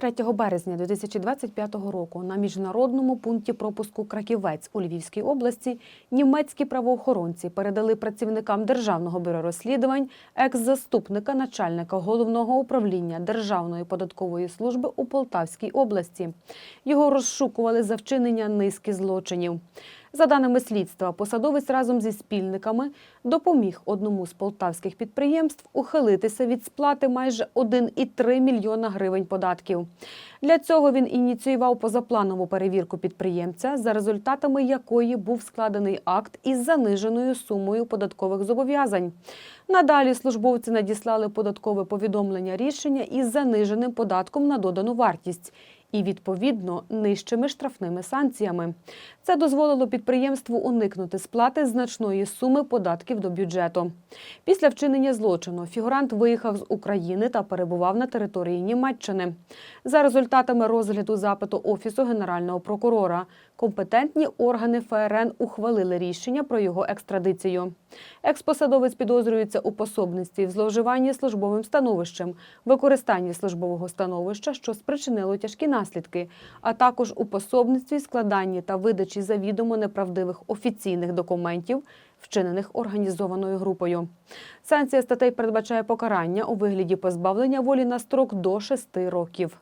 3 березня 2025 року на міжнародному пункті пропуску Краківець у Львівській області німецькі правоохоронці передали працівникам Державного бюро розслідувань екс-заступника начальника головного управління Державної податкової служби у Полтавській області. Його розшукували за вчинення низки злочинів. За даними слідства, посадовець разом зі спільниками допоміг одному з полтавських підприємств ухилитися від сплати майже 1,3 мільйона гривень податків. Для цього він ініціював позапланову перевірку підприємця, за результатами якої був складений акт із заниженою сумою податкових зобов'язань. Надалі службовці надіслали податкове повідомлення рішення із заниженим податком на додану вартість і відповідно нижчими штрафними санкціями. Це дозволило підприємству уникнути сплати значної суми податків до бюджету. Після вчинення злочину фігурант виїхав з України та перебував на території Німеччини. За результатами розгляду запиту Офісу Генерального прокурора компетентні органи ФРН ухвалили рішення про його екстрадицію. Експосадовець підозрюється у пособництві в зловживанні службовим становищем, використанні службового становища, що спричинило тяжкі наслідки, а також у пособництві, складанні та видачі завідомо неправдивих офіційних документів, вчинених організованою групою. Санкція статей передбачає покарання у вигляді позбавлення волі на строк до 6 років.